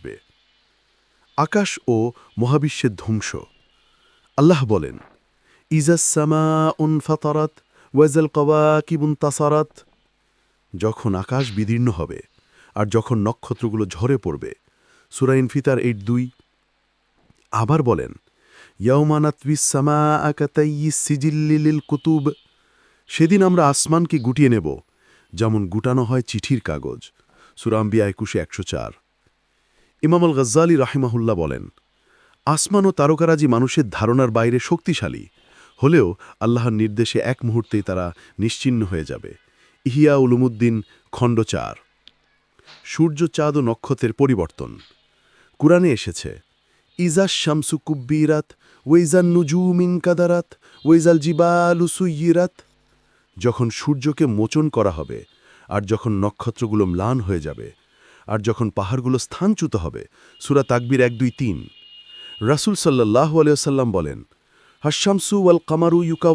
হবে আকাশ ও মহাবিশ্বের ধ্বংস। আল্লাহ বলেন ইজাসমা উন ফাতারাত ওয়াজাল কওয়াকিবুন তাসারাত। যখন আকাশ বিদীর্ণ হবে আর যখন নক্ষত্রগুলো ঝরে পড়বে সুরাইন ফিতার এইট দুই আবার বলেন ইয়ৌমানাতবিসামা আকাতাই সিজিল্লিল কুতুব। সেদিন আমরা আসমানকে গুটিয়ে নেব, যেমন গুটানো হয় চিঠির কাগজ সুরাম্বিয়া একুশে একশো চার। ইমাম আল গজ্জালি রাহিমাহুল্লাহ বলেন, আসমান ও তারকারাজি মানুষের ধারণার বাইরে শক্তিশালী, হলেও আল্লাহর নির্দেশে এক মুহূর্তেই তারা নিশ্চিহ্ন হয়ে যাবে। ইহিয়া উলুমুদ্দিন, খণ্ড চার। সূর্য, চাঁদ ও নক্ষত্রের পরিবর্তন। কুরআনে এসেছে ইজাস শামসু কুব্বিরাত ওয়েজান নুজুমিন কাদারাত ওয়েজাল জিবালু সুইয়িরাত। যখন সূর্যকে মোচন করা হবে, আর যখন নক্ষত্রগুলো ম্লান হয়ে যাবে আর যখন পাহাড়গুলো স্থানচ্যুত হবে, সুরা তাকবির এক, দুই, তিন। রাসুল সাল্লাহ আলিয়াল্লাম বলেন হাসামসু ওয়াল কামারু ইউকা